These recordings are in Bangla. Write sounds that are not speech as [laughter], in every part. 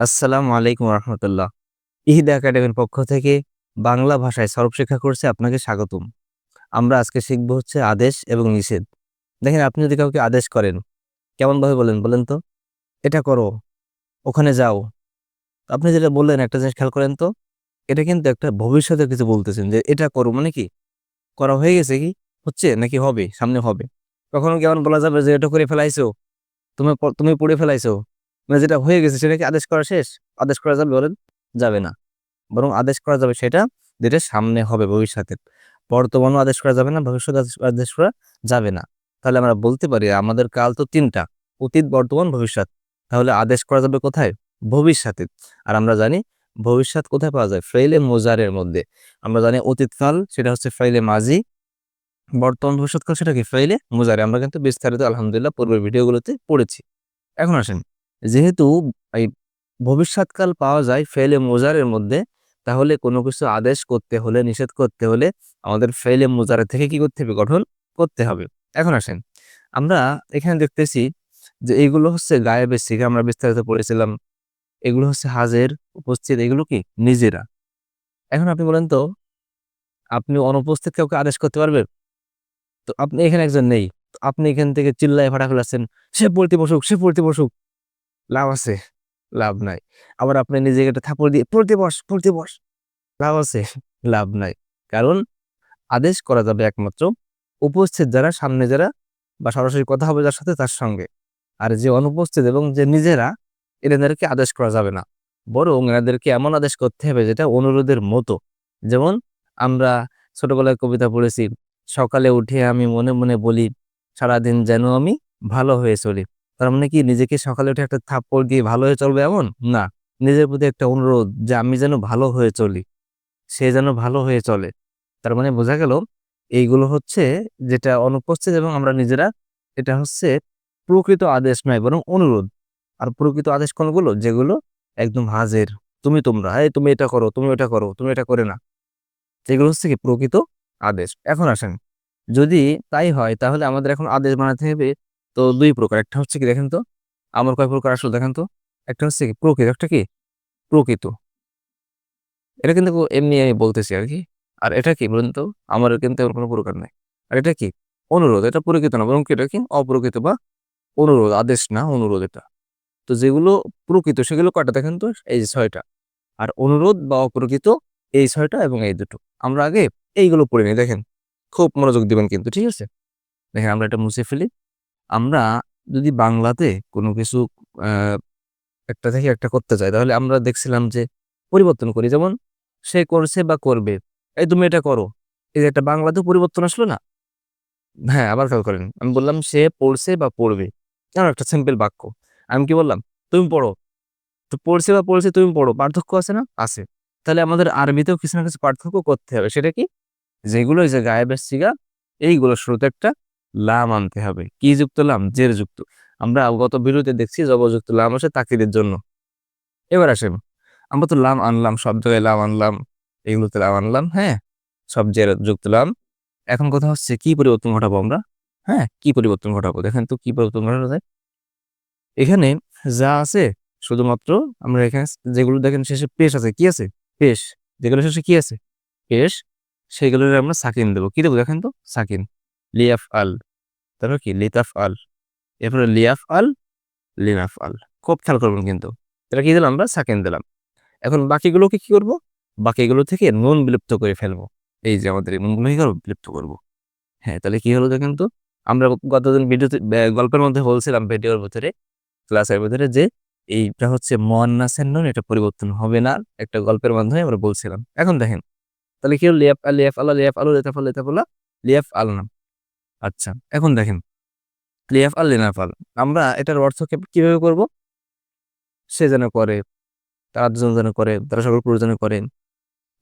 আসসালামু আলাইকুম রহমতুল্লাহ ইহিদা একাডেমির পক্ষ থেকে বাংলা ভাষায় সর্ব শিক্ষা কোর্সে আপনাকে স্বাগতম। আমরা আজকে শিখব হচ্ছে আদেশ এবং নিষেধ। দেখেন, আপনি যদি কাউকে আদেশ করেন, কেমনভাবে বলেন বলেন তো? এটা করো, ওখানে যাও। আপনি যেটা বললেন, একটা জিনিস খেয়াল করেন তো, এটা কিন্তু একটা ভবিষ্যতে কিছু বলতেছেন যে এটা করো মানে কি? করা হয়ে গেছে কি? হচ্ছে নাকি হবে? সামনে হবে। কখনো কেমন বলা যাবে যে এটা করে ফেলাইছো? তুমি তুমি পড়ে ফেলাইছো? মানে যেটা হয়ে গেছে সেটা কি আদেশ করা শেষ? আদেশ করা যাবে বলেন? যাবে না। বরং আদেশ করা যাবে সেটা যেটা সামনে হবে ভবিষ্যতে। বর্তমানও আদেশ করা যাবে না ভবিষ্যৎ আদেশ- করা যাবে না। তাহলে আমরা বলতে পারি আমাদের কাল তো তিনটা, অতীত, বর্তমান, ভবিষ্যৎ। তাহলে আদেশ করা যাবে কোথায়? ভবিষ্যতে। আর আমরা জানি ভবিষ্যৎ কোথায় পাওয়া যায়? ফেইলে মোজারের মধ্যে। আমরা জানি অতীতকাল সেটা হচ্ছে ফেইলে মাজি। বর্তমান ভবিষ্যৎকাল সেটা কি? ফেইলে মোজারে। আমরা কিন্তু বিস্তারিত আলহামদুলিল্লাহ পূর্বের ভিডিওগুলোতে পড়েছি। এখন আসেন। যেহেতু এই ভবিষ্যৎকাল পাওয়া যায় ফেলে মোজারের মধ্যে, তাহলে কোনো কিছু আদেশ করতে হলে, নিষেধ করতে হলে আমাদের ফেলে মোজারের থেকে কি করতে হবে? গঠন করতে হবে। এখন আসেন, আমরা এখানে দেখতেছি যে এইগুলো হচ্ছে গায়েবের শিখে আমরা বিস্তারিত পড়েছিলাম। এগুলো হচ্ছে হাজের উপস্থিত, এগুলো কি? নিজেরা। এখন আপনি বলেন তো, আপনি অনুপস্থিত কাউকে আদেশ করতে পারবেন? তো আপনি এখানে একজন নেই। আপনি এখান থেকে চিল্লায় ফাটা ফেলাচ্ছেন সে পড়তে বসুক, সে পড়তে বসুক। লাভ আছে, লাভ নাই। আবার আপনি নিজেকে একটা থাপড় দিয়ে, পড়তে বস পড়তে বস। লাভ আছে, লাভ নাই। কারণ আদেশ করা যাবে একমাত্র উপস্থিত যারা, সামনে যারা বা সরাসরি কথা হবে যার সাথে তার সঙ্গে। আর যে অনুপস্থিত এবং যে নিজেরা, এনাদেরকে আদেশ করা যাবে না। বরং এনাদেরকে এমন আদেশ করতে হবে যেটা অনুরোধের মতো। যেমন আমরা ছোটবেলায় কবিতা পড়েছি, সকালে উঠে আমি মনে মনে বলি, সারাদিন যেন আমি ভালো হয়ে চলি। তার মানে কি নিজেকে সকালে উঠে একটা থাপ্পড় দিয়ে ভালো হয়ে চলবে এমন? না। নিজের প্রতি একটা অনুরোধ যে আমি যেন ভালো হয়ে চলি। সে যেন ভালো হয়ে চলে। তার মানে বোঝা গেল এইগুলো হচ্ছে যেটা অনুপস্থিত এবং আমরা নিজেরা এটা হচ্ছে প্রকৃত আদেশ নয়, বরং অনুরোধ। আর প্রকৃত আদেশ কোনগুলো? যেগুলো একদম হাজের। তুমি তোমরা, এই তুমি এটা করো, তুমি এটা করো, তুমি এটা করে না। যেগুলো হচ্ছে কি প্রকৃত আদেশ। এখন আসেন। যদি তাই হয় তাহলে আমাদের এখন আদেশ বানাতে হবে তো দুই প্রকার। একটা হচ্ছে কি দেখেন তো, আমার কয় প্রকার আসলে দেখেন তো, একটা হচ্ছে কি প্রকৃত, একটা কি প্রকৃত। এটা কিন্তু এমনি আমি বলতেছি আর কি। আর এটা কি বলুন তো আমার কিন্তু এমন কোনো প্রকার নাই। আর এটা কি অনুরোধ, এটা প্রকৃত না, বরং এটা কি অপ্রকৃত বা অনুরোধ, আদেশ না, অনুরোধ এটা। তো যেগুলো প্রকৃত, সেগুলো কয়টা দেখেন তো, এই যে ছয়টা। আর অনুরোধ বা অপ্রকৃত, এই ছয়টা এবং এই দুটো। আমরা আগে এইগুলো পড়ে নিই, দেখেন। খুব মনোযোগ দিবেন কিন্তু, ঠিক আছে? দেখেন আমরা এটা মুছে ফেলি। আমরা যদি বাংলাতে কোনো কিছু একটা থেকে একটা করতে চাই, তাহলে আমরা দেখছিলাম যে পরিবর্তন করি। যেমন সে করছে বা করবে, এই তুমি এটা করো। এই যে একটা বাংলাতে পরিবর্তন আসলো না? হ্যাঁ আবার খেয়াল করেন। আমি বললাম, সে পড়ছে বা পড়বে। কেন? একটা সিম্পল বাক্য। আমি কি বললাম? তুমি পড়ো। তো পড়ছে বা পড়ছে, তুমি পড়ো। পার্থক্য আছে না? আছে। তাহলে আমাদের আরবিতেও কিছু না কিছু পার্থক্য করতে হবে। সেটা কি? যেগুলো যে গায়েবের সিগা এইগুলো শুরুতে একটা লাম আনতে হবে। কি যুক্ত লাম? জের যুক্ত। আমরা গত ভিডিওতে দেখছি জবরযুক্ত লাম আসে তাকিদের জন্য। এবার আসেন, আমরা তো লাম আনলাম, সব জায়গায় লাম আনলাম, এগুলোতে লাম আনলাম হ্যাঁ? সব জের যুক্ত লাম। এখন কথা হচ্ছে কি পরিবর্তন ঘটাবো আমরা? হ্যাঁ কি পরিবর্তন ঘটাবো? দেখেন তো কি পরিবর্তন ঘটানো যায়। এখানে যা আছে, শুধুমাত্র আমরা এখানে যেগুলো দেখেন শেষে পেশ আছে, কি আছে? পেশ। যেগুলো শেষে কি আছে? পেশ। সেগুলোর আমরা সাকিন দেবো। কি দেবো দেখেন তো? সাকিন। লিয়াফ আল তারপর কি? লিতাফ আল এরপরে লিয়াফ আল লিনাফ আল খুব খেয়াল করবেন কিন্তু। এটা কি দিলাম আমরা? সাকেন দিলাম। এখন বাকিগুলোকে কি করব? বাকিগুলো থেকে নুন বিলুপ্ত করে ফেলব। এই যে আমাদের নুনগুলো কি করব? বিলুপ্ত করব। হ্যাঁ তাহলে কি হলো তো? আমরা গতদিন ভিডিওতে গল্পের মধ্যে বলছিলাম ভিডিওর ভিতরে, ক্লাসের ভিতরে যে এইটা হচ্ছে মোয়ান্নাসের নুন, এটা পরিবর্তন হবে না একটা গল্পের মাধ্যমে আমরা বলছিলাম। এখন দেখেন, তাহলে কি হলো? লিয়াফ আল লিয়াফ আল্লাহ লিয়াফ আলু লেতাফ আল্লাহ লিয়াফ আল নাম আচ্ছা এখন দেখেন। লিয়াফ আল লিনাফ আল আমরা এটার অর্থ কীভাবে করব? সে যেন করে, তারা দুজন যেন করে, তারা সকল পুরুষ যেন করেন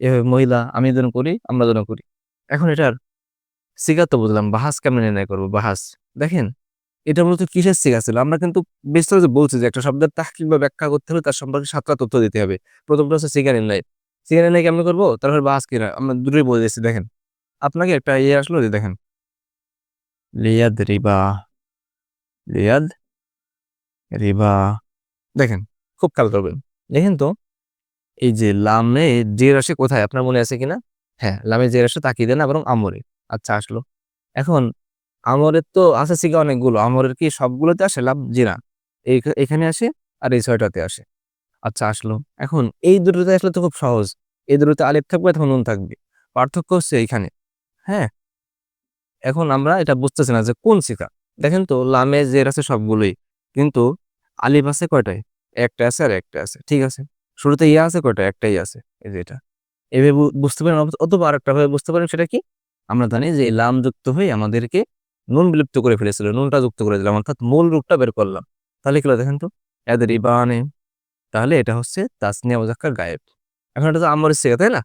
এভাবে মহিলা, আমি যেন করি, আমরা যেন করি। এখন এটার সিগা তো বুঝলাম, বাহাস কেমন নির্ণয় করব? বাহাস। দেখেন, এটা মূলত কিসের সিগা ছিল? আমরা কিন্তু বিস্তারিত বলছি যে একটা শব্দের তাহকিক বা ব্যাখ্যা করতে হলে তার সম্পর্কে সাতটা তথ্য দিতে হবে। প্রথমটা হচ্ছে সিগা নির্ণয়। সিগা নির্ণয় কেমন করব? তারপর বাহাস কিনা আমরা দুটোই বলে দিচ্ছি দেখেন। আপনাকে একটা ইয়ে আসলো যে দেখেন লিয়াদ, রিবা লিয়াদ, রিবা। দেখেন, খুব খেয়াল করবেন। দেখেন তো, এই যে লামে জের আসে কোথায়? আপনার মনে আছে কিনা? হ্যাঁ লামে জের আসে তাকিয়ে দেন এবং আমরে। আচ্ছা আসলো। এখন, আমরের তো আছে সিগা অনেকগুলো। আমরের কি সবগুলোতে আসে লাম? জিরা এখানে আসে আর এই ছয়টাতে আসে। আচ্ছা আসলো। এখন, এই দুটোতে আসলে তো খুব সহজ। এই দুটোতে আলিফ থাকবে, তখন নুন থাকবে। পার্থক্য হচ্ছে এইখানে। হ্যাঁ এখন আমরা এটা বুঝতেছি না যে কোন সিকা দেখেন তো, লামে জের আছে সবগুলোই, কিন্তু আলিফ আছে কয়টায়? একটা আছে আর একটা আছে, ঠিক আছে? শুরুতে ইয়া আছে কয়টা? একটাই আছে, এই যে এটা। এভাবে বুঝতে পারেন? অথ- অথবা আরেকটা ভাবে বুঝতে পারেন সেটা কি? আমরা জানি যে লাম যুক্ত হয়ে আমাদেরকে নুন বিলুপ্ত করে ফেলেছিল, নুনটা যুক্ত করে দিলাম, অর্থাৎ মূল রূপটা বের করলাম। তাহলে কি দেখেন তো? এদের ইবানে, তাহলে এটা হচ্ছে তাসনিয়া মুজাক্কার গায়েব। এখন এটা তো আমার সিগা তাই না?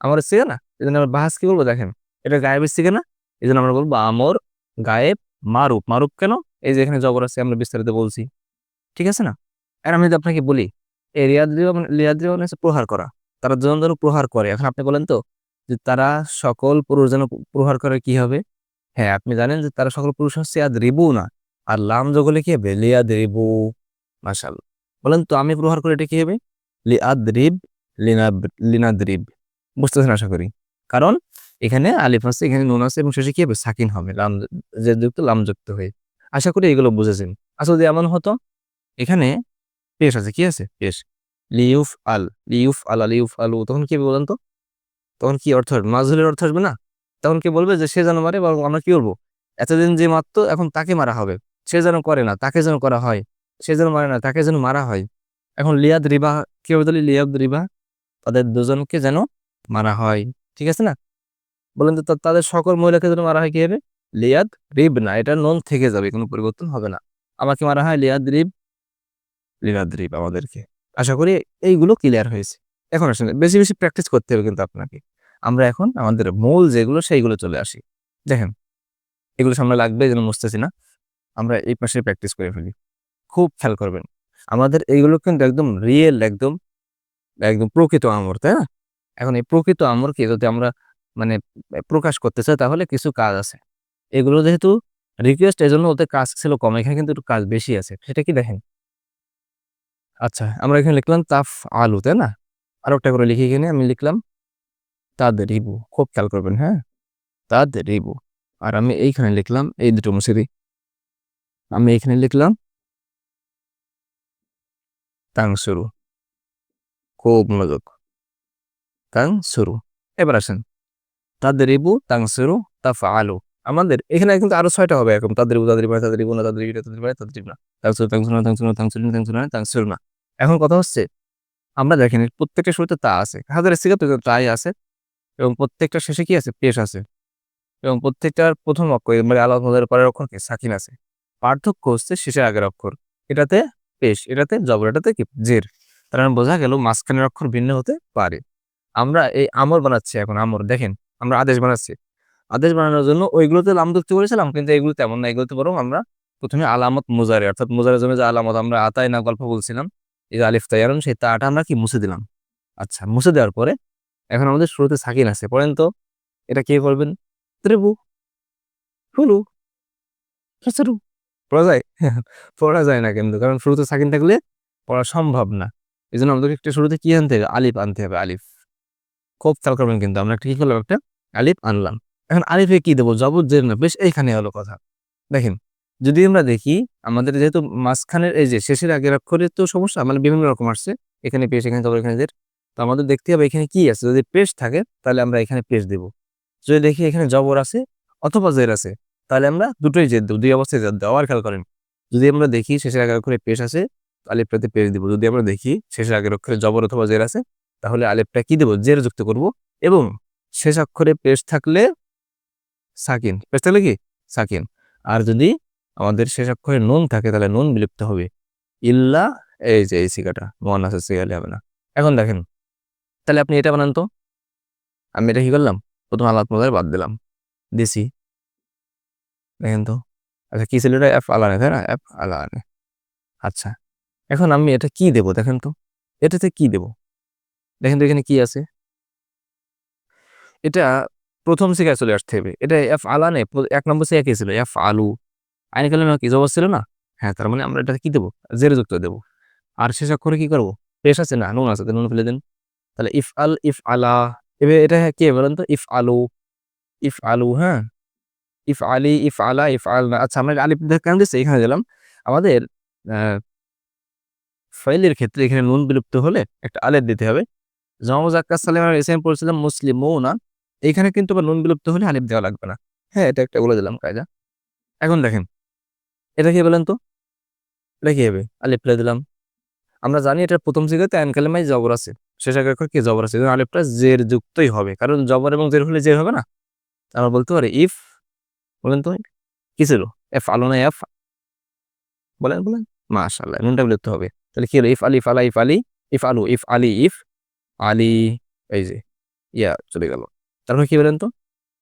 আমার সিগা না? এই জন্য আমরা বাহাস কি বলব দেখেন? এটা গায়েবের সিগা না? এই জন্য আমরা বলব আমর, গায়েব মারুপ মারুপ কেন? এই যে এখানে জবর আছে, আমরা বিস্তারিত বলছি। ঠিক আছে না? আর আমি যদি আপনাকে বলি, এই রিয়াদ্রিও মানে হচ্ছে প্রহার করা। তারা জন যেন প্রহার করে। এখন আপনি বলেন তো যে তারা সকল পুরুষ যেন প্রহার করে, কি হবে? হ্যাঁ আপনি জানেন যে তারা সকল পুরুষ হচ্ছে আদ রিবু না আর লাম জগলে কি হবে? লিয়াদ রিবু মাসাল বলেন তো আমি প্রহার করে, এটা কি হবে? লিয়াদ রিব লিনাব লিনাদ রিব বুঝতেছেন আশা করি? কারণ এখানে আলিফ আছে, এখানে নুন আছে এবং শেষে কি হবে? সাকিন হবে। লাম যে যুক্ত লাম যুক্ত হয়ে। আশা করি এগুলো বুঝেছেন। আসলে যদি এমন হতো, এখানে পেশ আছে, কি আছে? পেশ। লিউফ আল লিউফ আল লিউফ আলু। তখন কি বলেন তো? তখন কি অর্থ আসবে? মাজহুলের অর্থ আসবে না? তখন কি বলবে যে, সে যেন মারে বা আমরা কি বলব এতদিন যে মারতো, এখন তাকে মারা হবে। সে যেন করে না, তাকে যেন করা হয়। সে যেন মারে না, তাকে যেন মারা হয়। এখন লিয়াদ রিবা, কি হবে তাহলে? লিয়াদ রিবা, তাদের দুজনকে যেন মারা হয়। ঠিক আছে না? বলেন তো তাদের সকল মহিলাকে যেন মারা হয় কি হবে? লিয়াদ রিব না, এটা নন থেকে যাবে, কোনো পরিবর্তন হবে না। আমাকে মারা হয় লিয়াদ রিব লিয়াদ রিব আমাদেরকে। আশা করি এইগুলো ক্লিয়ার হয়েছে। এখন আসলে বেশি বেশি প্র্যাকটিস করতে হবে কিন্তু আপনাকে। আমরা এখন আমাদের মূল যেগুলো সেইগুলো চলে আসি। দেখেন, এগুলো সামনে লাগবে যেন বুঝতেছি না। আমরা এই পাশে প্র্যাকটিস করে ফেলি। খুব খেয়াল করবেন, আমাদের এইগুলো কিন্তু একদম রিয়েল একদম একদম প্রকৃত আমর, তাই না? এখন এই প্রকৃত আমরকে যদি আমরা মানে প্রকাশ করতেছে, তাহলে কিছু কাজ আছে। এগুলো যেহেতু রিকোয়েস্ট এই জন্য ওদের কাজ ছিল কম, এখানে কিন্তু একটু কাজ বেশি আছে। সেটা কি দেখেন? আচ্ছা আমরা এখানে লিখলাম তাফ আলু, তাই না? আর একটা করে লিখে এখানে, আমি লিখলাম তাদ রিবু খুব খেয়াল করবেন হ্যাঁ? তাদের রিবু আর আমি এইখানে লিখলাম, এই দুটো মুছে দিই আমি এখানে লিখলাম তাং শুরু খুব মনোযোগ। তাং শুরু এবার আসেন। তাদের রিবু তাং শুরু তাফ আলু আমাদের এখানে কিন্তু আরও ছয়টা হবে এরকম তাদের রিবু তাদের তাদের রিবু না তাদের রিবু তাদের রিবু তাদের রিবু না। তাং শুরু তাং শুরু তাং শুরু তাং শুরু তাং শুরু তাং শুরু না। এখন কথা হচ্ছে, আমরা দেখেন, প্রত্যেকটা শুরুতে তা আছে। হাজারের সিগাতে তাই আছে, এবং প্রত্যেকটা শেষে কি আছে? পেশ আছে। এবং প্রত্যেকটার প্রথম অক্ষর মানে আলাদা পরের অক্ষর কি? সাকিন আছে। পার্থক্য হচ্ছে শেষের আগের অক্ষর। এটাতে পেশ, এটাতে জবর, এটাতে কি? জের। তার মানে বোঝা গেল মাঝখানের অক্ষর ভিন্ন হতে পারে। আমরা এই আমর বানাচ্ছি এখন, আমর, দেখেন। আমরা আদেশ বানাচ্ছি। আদেশ বানানোর জন্য ওইগুলোতে লাম যুক্ত করেছিলাম কিন্তু এগুলো তেমন না। এগুলোতে বরং আমরা প্রথমে আলামত মুজারে অর্থাৎ মুজারের জন্য যে আলামত, আমরা আতাই না গল্প বলছিলাম, এই যে আলিফ তাইয়ারন, সেই তাটা আমরা কি মুছে দিলাম? আচ্ছা মুছে দেওয়ার পরে এখন আমাদের শুরুতে সাকিন আছে। পড়েন তো, এটা কে করবেন? ত্রিবু হুলু পড়া যায়? [laughs] পড়া যায় না কিন্তু, কারণ শুরুতে সাকিন থাকলে পড়া সম্ভব না। এই জন্য আমাদেরকে একটা শুরুতে কি আনতে হবে? আলিফ আনতে হবে, আলিফ। খুব খেয়াল করবেন কিন্তু, আমরা একটা কি করলাম, একটা আলিফ আনলাম। এখন আলিফে কি দেবো? জবর জের না, বেশ এইখানে হলো কথা। দেখেন, যদি আমরা দেখি, আমাদের যেহেতু মাঝখানের এই যে শেষের আগের অক্ষরের তো সমস্যা মানে বিভিন্ন রকম আসছে। এখানে পেশ, এখানে জবর এখানে জের। তো আমাদের দেখতে হবে এখানে কি আছে। যদি পেশ থাকে, তাহলে আমরা এখানে পেশ দেব। যদি দেখি এখানে জবর আছে অথবা জের আছে, তাহলে আমরা দুটোই জেদ দেবো। দুই অবস্থায় জেদ দেবো। আবার খেয়াল করেন, যদি আমরা দেখি শেষের আগের অক্ষরে পেশ আছে আলিফটাতে পেশ দিব। যদি আমরা দেখি শেষের আগের অক্ষরে জবর অথবা জের আছে, তাহলে আলিফটা কি দেবো? জের যুক্ত করব। এবং শেষ অক্ষরে পেশ থাকলে সাকিন। পেশ থাকলে কি? সাকিন। আর যদি আমাদের শেষ অক্ষরে নুন থাকে, তাহলে নুন বিলুপ্ত হবে। ইল্লা, এই যে, এই সিগাটা। মন আছে সিগালে হবে না। এখন দেখেন, তাহলে আপনি এটা বানান তো। আমি এটা কি করলাম? প্রথম আলাদ মজার বাদ দিলাম। দিছি। দেখেন তো। আচ্ছা কি ছিল এটা অ্যাপ আলানে তাই না? অ্যাপ আলানে আচ্ছা এখন আমি এটা কি দেব? দেখেন তো। এটাতে কি দেব? দেখেন তো এখানে কি আছে? এটা প্রথম শিখায় চলে আসতে হবে। এটা এফ আলানে প্র- এক নম্বর সে একই ছিল? এফ আলু আইন কালামে কি জবাব ছিল না? হ্যাঁ তার মানে আমরা এটা কি দেবো? জেরে যুক্ত দেবো। আর শেষ অক্ষরে কি করব? পেশ আছে না? নুন আছে নুন ফেলে দেন। তাহলে ইফ আল ইফ আলা এবার এটা কে বলেন তো? ইফ আলু ইফ আলু হ্যাঁ। ইফ আলি ইফ আলা ইফ আল না। আচ্ছা আমরা আলিফ কেন দিচ্ছি, এখানে দিলাম। আমাদের ফাইলের ক্ষেত্রে এখানে নুন বিলুপ্ত হলে একটা আলের দিতে হবে। জমাজ আক্কাস সালেম এসএম পড়ছিলাম মুসলিম মৌ না এইখানে কিন্তু আবার নুন বিলুপ্ত হলে আলিফ দেওয়া লাগবে না। হ্যাঁ এটা একটা বলে দিলাম কায়দা। এখন দেখেন, এটা কি বলেন তো? এটা কি হবে? আলিফ ফেলে দিলাম। আমরা জানি এটা প্রথম জায়গাতে আইন কালেমাই জবর আছে। শেষ আগে কি জবর আছে? আলিফটা জের যুক্তই হবে। কারণ জবর এবং জের হলে জের হবে না। আমরা বলতে পারি ইফ বলেন তো। কি ছিল? এফ আলো না এফ বলেন বলেন। মাশাল্লাহ নুনটা বিলুপ্ত হবে। তাহলে কি হলো? ইফ আলি ইফ আলা ইফ আলি ইফ আলু ইফ আলি ইফ আলি, এই যে, ইয়া চলে গেল। তারপর কি বলেন তো?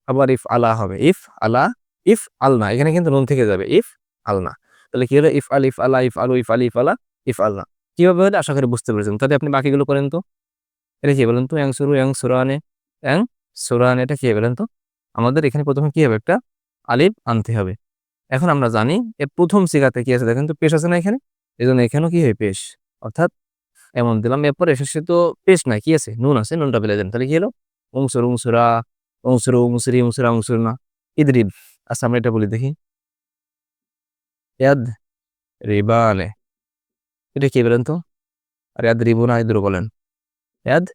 আবার ইফ আলা হবে। ইফ আলা ইফ আলনা এখানে কিন্তু নুন থেকে যাবে। ইফ আলনা তাহলে কি হলো? ইফ আল ইফ আলা ইফ আলু ইফ আলি ইফ আলা ইফ আলনা কীভাবে হলে? আশা করি বুঝতে পেরেছেন। তাহলে আপনি বাকিগুলো করেন তো। এটা কি বলেন তো? অ্যাং সুরু অ্যাং সুরানে। অ্যাং সুরান এটা কি বলেন তো? আমাদের এখানে প্রথমে কি হবে? একটা আলিফ আনতে হবে। এখন আমরা জানি এর প্রথম সিগাতে কি আছে? দেখেন তো, পেশ আছে না এখানে? এই জন্য এখানেও কি হয়? পেশ। অর্থাৎ এমন দিলাম, এরপর শেষে তো পেশ নাই, কি আছে? নুন আছে, নুনটা ফেলে দেন। তাহলে কি হলো? উংসুর উংসুরা উংসুরু উংসুরি উংসুরা উংসুর না ইদরিব আচ্ছা আমরা এটা বলি দেখি ইয়াদ রিবানে এটা কি বলেন তো আর ইয়াদ রিবুনা ইদরু বলেন ইয়াদ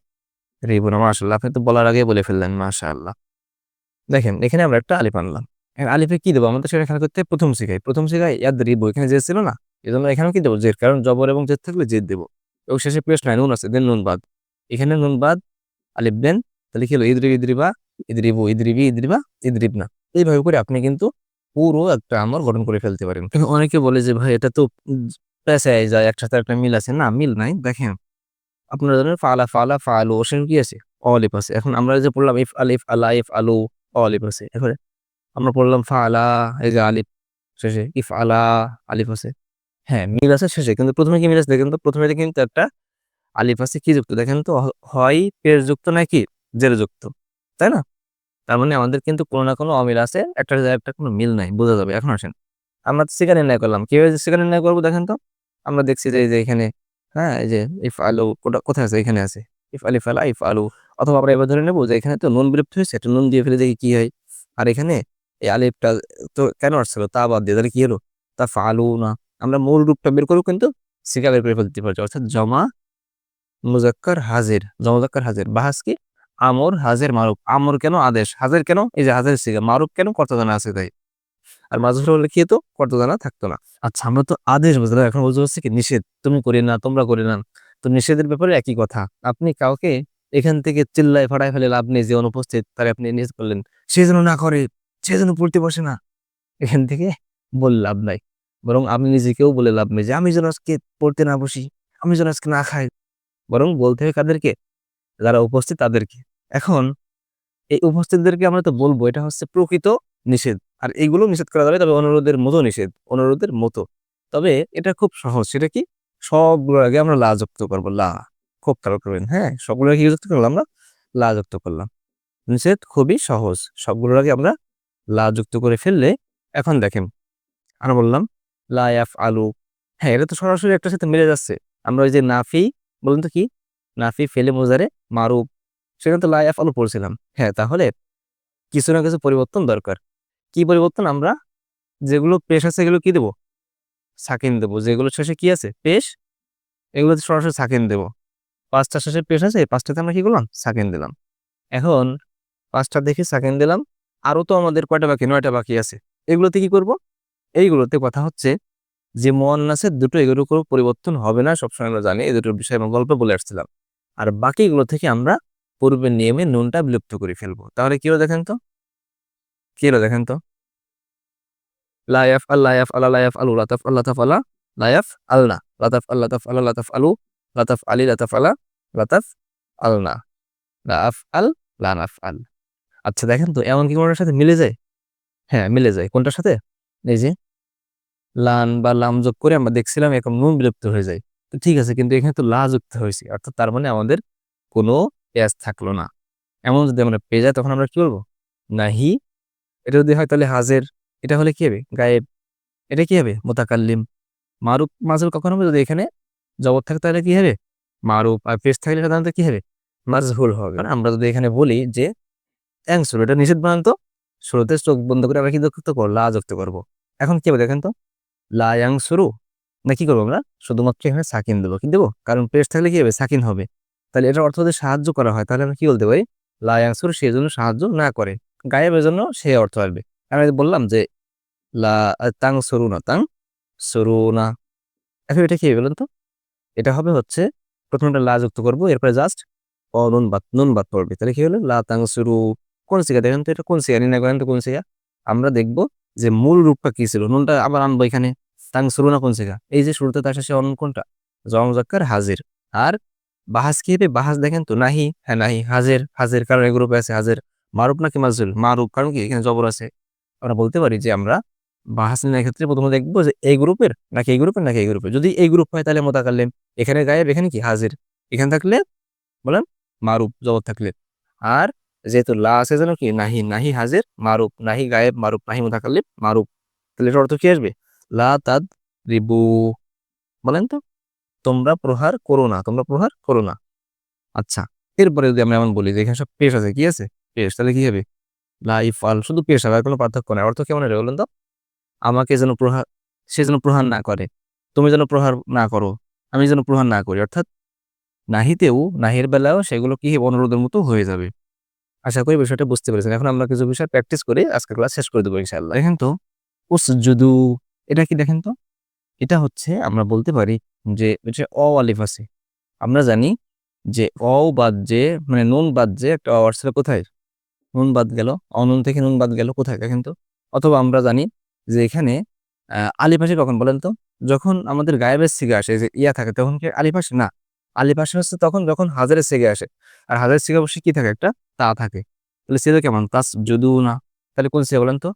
রিবুনা মাশাল্লাহ আপনি তো বলার আগে বলে ফেললেন মাশাল্লাহ দেখেন এখানে আমরা একটা আলিফ আনলাম আলিফে কি দেবো আমাদের সেটা এখানে করতে প্রথম শিখাই প্রথম শিখাই ইয়াদ রিবু এখানে যে ছিল না? এই জন্য এখানেও কি দেবো জের কারণ জবর এবং জেদ থাকলে জেদ দেবো এবং শেষে পেশ নাই নুন আছে দেন নুন বাদ এখানে নুন বাদ আলিফ দেন তাহলে কি হলো ইদরিব, ইদরিবা, ইদরিবু, ইদরিবি, ইদরিবা ইদরিব না এইভাবে করে আপনি কিন্তু পুরো একটা আমার গঠন করে ফেলতে পারেন। অনেকে বলে যে, ভাই, এটা তো পেশায় যায়, একসাথে একটা মিল আছে। না, মিল নাই। দেখেন, আপনারা জানেন ফালা ফালা, ফালু ওসেন কি আছে? অলিফ আছে। এখন আমরা যে পড়লাম, ইফ, আলিফ, আলা, ইফ, আলু, অলিফ আছে। এবারে আমরা পড়লাম, ফালা এই যে আলিফ, শেষে ইফ, আলা আলিফ আছে। হ্যাঁ মিল আছে শেষে। কিন্তু প্রথমে কি মিল আছে? দেখেন তো, প্রথমে কিন্তু একটা আলিফ আছে, কি যুক্ত? দেখেন তো, হয় পের যুক্ত নাকি জের যুক্ত তাই না? তার মানে আমাদের কিন্তু কোনো না কোনো অমিল আছে, একটা একটা কোনো মিল নাই, বোঝা যাবে, এখন আসেন। আমরা শিকার নির্ণয় করলাম, কীভাবে শিকার নির্ণয় করব দেখেন তো? আমরা দেখছি যে এই যে এখানে হ্যাঁ এই যে ইফ আলু কোটা, কোথায় আছে? এখানে আছে। ইফ আলা ইফ আলু। অথবা আমরা এবার ধরে নেব যে এখানে তো নুন বিলুপ্ত হয়েছে, একটা নুন দিয়ে ফেলে দেখি কি হয়। আর এখানে এই আলিফটা তো কেন আসছিল? তা বাদ দিয়ে, তাহলে কি হলো? তা ফালু না। আমরা মূল রূপটা বের করব কিন্তু সিকা বের করে ফেলতে পারছি অর্থাৎ জমা, মুজাক্কার, হাজির। জমাজাক্কার হাজির। বাহাস কি? আমর, হাজের মারুফ। আমর কেন? আদেশ। হাজের কেন? এই যে হাজের সিগা। মারুফ কেন? কর্তদানা আছে তাই। আর মাজহুর হলে কি হতো কর্তদানা থাকতো না। আচ্ছা আমরা তো আদেশ বুঝলাম এখন বুঝতে পারছি কি নিষেধ। তুমি করি না তোমরা করি না তো নিষেধের ব্যাপারে একই কথা। আপনি কাউকে এখান থেকে চিল্লায় ফাড়ায় ফেলে লাভ নেই, যে অনুপস্থিত, তারা আপনি নিজ করলেন। সে যেন না করে, সে যেন পড়তে বসে না। এখান থেকে বল লাভ নাই। বরং আমি নিজেকেও বলে লাভ নেই যে, আমি যেন আজকে পড়তে না বসি, আমি যেন আজকে না খাই। বরং বলতে হবে কাদেরকে যারা উপস্থিত তাদেরকে। এখন এই উপস্থিতদেরকে আমরা তো বলব, এটা হচ্ছে প্রকৃত নিষেধ। আর এইগুলো নিষেধ করা যাবে, তবে অনুরোধের মতো নিষেধ, অনুরোধের মতো। তবে এটা খুব সহজ, সেটা কি? সবগুলোর আগে আমরা লা যুক্ত করব, লা। খুব খারাপ করবেন হ্যাঁ? সবগুলোর আগে যুক্ত করলাম আমরা? লা যুক্ত করলাম। নিষেধ খুবই সহজ, সবগুলোর আগে আমরা লা যুক্ত করে ফেললে, এখন দেখেন, আর বললাম লায়াফ আলু হ্যাঁ এটা তো সরাসরি একটা সাথে মিলে যাচ্ছে। আমরা ওই যে নাফি, বলুন তো কি? নাফি ফেলে মোজারে মারুফ সেখানে তো লাইফ আলু পড়ছিলাম। হ্যাঁ তাহলে কিছু না কিছু পরিবর্তন দরকার। কি পরিবর্তন আমরা? যেগুলো পেশ আছে এগুলো কি দেবো? সাকিন দেবো। যেগুলো শেষে কি আছে? পেশ? এগুলোতে সরাসরি সাকিন দেবো। পাঁচটা শেষে পেশ আছে, পাঁচটাতে আমরা কি করলাম? সাকিন দিলাম। এখন পাঁচটা দেখে সাকিন দিলাম। আরও তো আমাদের কয়টা বাকি? নয়টা বাকি আছে। এগুলোতে কি করব? এইগুলোতে কথা হচ্ছে যে মোয়ান্নাসের দুটো এগুলোর কোনো পরিবর্তন হবে না, সবসময় আমরা জানি। এই দুটোর বিষয়ে আমরা গল্প বলে আসছিলাম। আর বাকিগুলো থেকে আমরা পূর্বের নিয়মে নুনটা বিলুপ্ত করে ফেলব। তাহলে কি হলো দেখেন তো? কি হলো দেখেন তো? লায়াফ আল্লাহ আল্লাহ লায়াফ আলু লাতাফ আল্লাহ তাফ আল্লাহ লায়াফ আলনা লাতাফ আল্লাহ তাফ আল্লাহ লাতাফ আলু লাতাফ আলী লাতাফ আলা লাতাফ আলনা লাফ আল লানাফ আল আচ্ছা দেখেন তো, এমন কি কোনটার সাথে মিলে যায়? হ্যাঁ মিলে যায়। কোনটার সাথে? এই যে, লান বা লাম যোগ করে আমরা দেখছিলাম এরকম নুন বিলুপ্ত হয়ে যায়। ঠিক আছে, কিন্তু এখানে তো লা যুক্ত হয়েছে। অর্থাৎ তার মানে আমাদের কোনো পেঁয়াজ থাকল না। এমন যদি আমরা পেয়ে যাই তখন আমরা কি বলব নাহি। এটা যদি হয় তাহলে হাজের। এটা হলে কি হবে? গায়েব। এটা কি হবে? মোতাকাল্লিম। মারুফ মাজুর কখন হবে? যদি এখানে জবর থাকে তাহলে কি হবে? মারুফ আর পেশ থাকলে সাধারণত কি হবে? মাজহুল হবে। আমরা যদি এখানে বলি যে অ্যাংসুর এটা নিষেধ বানান তো। শুরুতে চোখ বন্ধ করে আমরা কি যুক্ত করব লা যুক্ত করব এখন কি হবে দেখেন তো? লা ইয়াংসুরু না কি করব আমরা? শুধুমাত্র এখানে সাকিন দেবো। কি দেবো? কারণ পেশ থাকলে কি হবে? সাকিন হবে। তাহলে এটার অর্থ যদি সাহায্য করা হয়। তাহলে আমরা কি বলতে পারি? লা ইয়াংসুর সেই জন্য সাহায্য না করে। গায়েবের জন্য সে অর্থ আসবে। আমি বললাম যে, লা, তাং সরু না, তাং সরু না। এখন এটা কি বলুন তো? এটা হবে হচ্ছে প্রথমটা লা যুক্ত করব, এরপরে জাস্ট অ, নুন বাদ নুন বাদ পড়বে। তাহলে কি হলো? লা, তাং, সরু, কোন সিগা দেখেন তো এটা কোন সিগা নির্ণয় করেন তো কোন সিগা আমরা দেখব যে মূল রূপটা কি ছিল? নুনটা আবার আনব এখানে। তাং সরু না কোন সিগা এই যে শুরুতে তার শেষে অন কোনটা? জমজাক্কার হাজির। আর বাহাস কি হবে বাহাস দেখেন তো? নাহি? হ্যাঁ নাহি। হাজির হাজির কারণ এই গ্রুপে আছে হাজির। মারুপ নাকি মাজুল? মারুপ কারণ কি? এখানে জবর আছে। আমরা বলতে পারি যে আমরা বাহাস নির্ণয়ের ক্ষেত্রে প্রথমে দেখব যে এই গ্রুপের নাকি এই গ্রুপের নাকি এই গ্রুপের। যদি এই গ্রুপ হয় তাহলে মোতাকাল্লেম। এখানে গায়েব, এখানে কি? হাজির। এখানে থাকলে বলেন মারুপ জবর থাকলে। আর যেহেতু লা আছে যেন কি? নাহি নাহি, হাজির মারুপ নাহি, গায়েব মারুপ নাহি, মোতাকাল্লিম মারুপ তাহলে এটার অর্থ কি আসবে? লা তাদ রিবু বলেন তো, তোমরা প্রহার করো না, তোমরা প্রহার করো না। আচ্ছা এরপরে যদি আমরা এমন বলি যে এখানে সব পেশ আছে, কি আছে? পেশ, তাহলে কি হবে? লা ইফাল শুধু পেশ হবে, আর কোনো পার্থক্য নাই। অর্থ কেমন বলেন তো? আমাকে যেন প্রহার, সে যেন প্রহার না করে। তুমি যেন প্রহার না করো, আমি যেন প্রহার না করি। অর্থাৎ নাহিতেও, নাহির বেলাও সেগুলো কি অনুরোধের মতো হয়ে যাবে। আশা করি বিষয়টা বুঝতে পেরেছেন। এখন আমরা কিছু বিষয় প্র্যাকটিস করে আজকে ক্লাস শেষ করে দেবো ইনশাআল্লাহ। দেখেন তো উস যদু এটা কি দেখেন তো? এটা হচ্ছে আমরা বলতে পারি যে এটা অ আলিফ আছে। আমরা জানি যে অ বাদ যে মানে নুন বাদ যে একটা অ আসলে কোথায়? নুন বাদ গেল, অনুন থেকে নুন বাদ গেল কোথায় দেখেন তো? অথবা আমরা জানি যে এখানে আলিফ আসে কখন বলেন তো? যখন আমাদের গায়েবের সিগা আসে যে ইয়া থাকে, তখন কি আলিফ আসে? না। আলিফ আসে হচ্ছে তখন যখন হাজারের সিগে আসে। আর হাজারের সিগা অবশ্যই কি থাকে? একটা তা থাকে। তাহলে সেটা কেমন? তাস যদু না তাহলে কোন সিগা বলেন তো?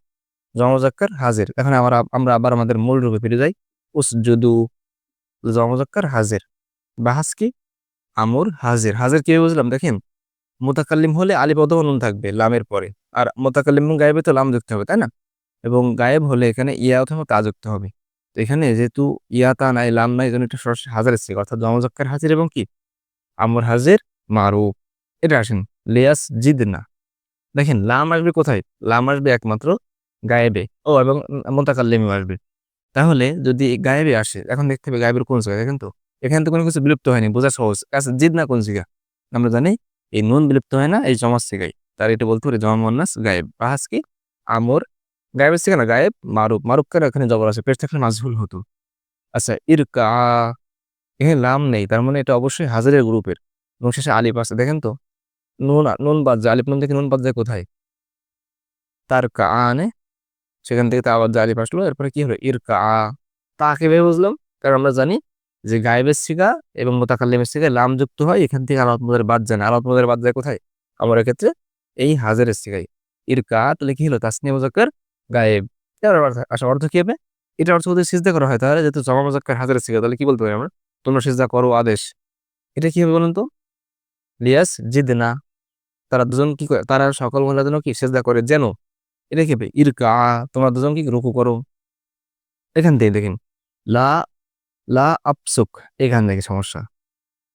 জমজাক্কার হাজির। এখন আমরা আমরা আবার আমাদের মূল রূপে ফিরে যাই। উস যদু জমজাক্কার হাজির। বাহাস কি আমর হাজির। হাজির কি বুঝলাম? দেখেন, মোতাকাল্লিম হলে আলিফ অথবা থাকবে লামের পরে। আর মোতাকাল্লিম গায়েবে তো লাম যুক্ত হবে, তাই না? এবং গায়েব হলে এখানে ইয়া অথবা তা যুক্ত হবে। তো এখানে যেহেতু ইয়া তা নাই, লাম নাই জন্য এটা সরাসরি হাজার এসছে অর্থাৎ জমজাক্কার হাজির এবং কি? আমর হাজির মারু এটা আসেন লেয়াস জিদ না দেখেন, লাম আসবে কোথায়? লাম আসবে একমাত্র গায়েবে। ও, এবং মোতাকাল্লিমও আসবে। তাহলে যদি গায়েবে আসে, এখন দেখতে হবে গায়েবের কোন জায়গায়, দেখেন তো। এখানে তো কোনো কিছু বিলুপ্ত হয়নি, বোঝা সহজ। আচ্ছা জিদ না কোন জায়গা আমরা জানি এই নুন বিলুপ্ত হয় না, এই জমাস গাই তার এটা বলতে পারি জমা মন্নাস গায়েব। বাহাস কি? আমর। গায়েবের থেকে না, গায়েব মারুফ মারুফ কেন এখানে জবর আছে, পেশ থাকলে মাজহুল হতো। আচ্ছা ইরকা। এখানে লাম নেই, তার মানে এটা অবশ্যই হাজারের গ্রুপের। এবং শেষে আলিফ আছে, দেখেন তো। নুন নুন বাদ যায়, আলিফ নুন থেকে নুন বাদ যায় কোথায়? তার কা আনে সেখান থেকে তা আবার আলিফ আসলো এরপরে কি হলো? ইর কা তা কীভাবে বুঝলাম। কারণ আমরা জানি যে গায়েবের শিকা এবং মোতাকাল্লিমের শিকা লাম যুক্ত হয়। এখান থেকে আলাদ মদের বাদ যায় না। আলাদ মদের বাদ যায় কোথায়? আমার ক্ষেত্রে এই হাজারের শিকাই ইরকা, তাহলে কি হলো? তাসনিয়া মুজাক্কার, গায়েব। আসা অর্থ কি হবে? এটা অর্থ যদি সিজদা করা হয় তাহলে, যেহেতু জমা মুজাক্কার হাজারের শিকা তাহলে কি বলতে পারি আমরা? তোমরা সিজদা করো আদেশ। এটা কি হবে বলুন তো? লিয়াস জিদ না তারা দুজন কি করে? তারা সকল মহিলা যেন কি সেজদা করে? যেন এটা হবে ইরকা, তোমরা দুজন কি রুকু করো? এখান থেকে দেখেন। লা লা আপসুক এখান থেকে সমস্যা।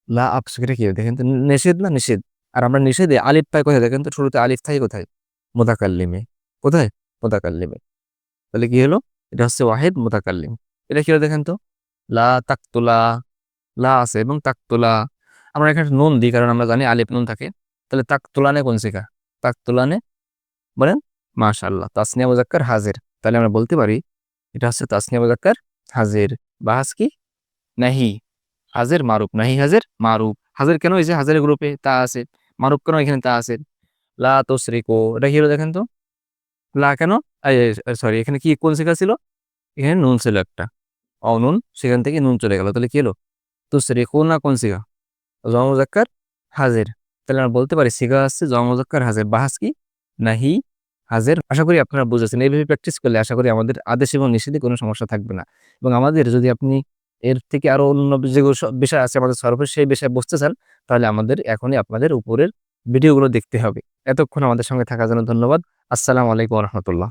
লা আপসুক এটা কি দেখেন তো নিষেধ না নিষেধ? আর আমরা নিষেধে আলিফ পাই কোথায়? দেখেন তো, শুরুতে আলিফ থাই কোথায়? মোতাকাল্লিমে। কোথায়? মোতাকাল্লিমে। তাহলে কি হলো? এটা হচ্ছে ওয়াহেদ মোতাকাল্লিম। এটা কি হলো দেখেন তো? লা তাকতুলা, লা আছে এবং তাকতুলা। আমরা এখানে নুন দিই, কারণ আমরা জানি আলিফ নুন থাকে। তাহলে তাকতুলানে কোন শিখা? তাকতুলানে, বলেন মাশাল্লাহ তাসনিয়া মুজাক্কার হাজির। তাহলে আমরা বলতে পারি, এটা হচ্ছে তাসনিয়া মুজাক্কার হাজির। বাহাস কি? নাহি। হাজের, মারুফ। নাহি, হাজের, মারুফ। হাজের কেন হয়েছে হাজারের গ্রুপে তা আছে? মারুফ কেন এখানে তা আছে? লা তোসরিকো এটা কি হলো দেখেন তো? লা কেন? সরি এখানে কি, কোন শেখা ছিল? এখানে নুন ছিল একটা। অনুন সেখান থেকে নুন চলে গেল। তাহলে কি হলো? তোসরিকো না কোন শিখা? জমজাক্কার হাজের। তাহলে আমরা বলতে পারি, শিখা আসছে জমজাক্কার হাজের। বাহাস কি? নাহি। হাজের। আশা করি আপনারা বুঝেছেন, এইভাবে প্র্যাকটিস করলে আশা করি আমাদের আদেশ এবং নিষেধে কোনো সমস্যা থাকবে না। এবং আমাদের যদি আপনি এর থেকে আরও অন্য যেগুলো বিষয় আছে আমাদের সর্বের সেই বিষয়ে বুঝতে চান, তাহলে আমাদের এখনই আপনাদের উপরের ভিডিওগুলো দেখতে হবে। এতক্ষণ আমাদের সঙ্গে থাকার জন্য ধন্যবাদ। আসসালামু আলাইকুম রহমতুল্লাহ।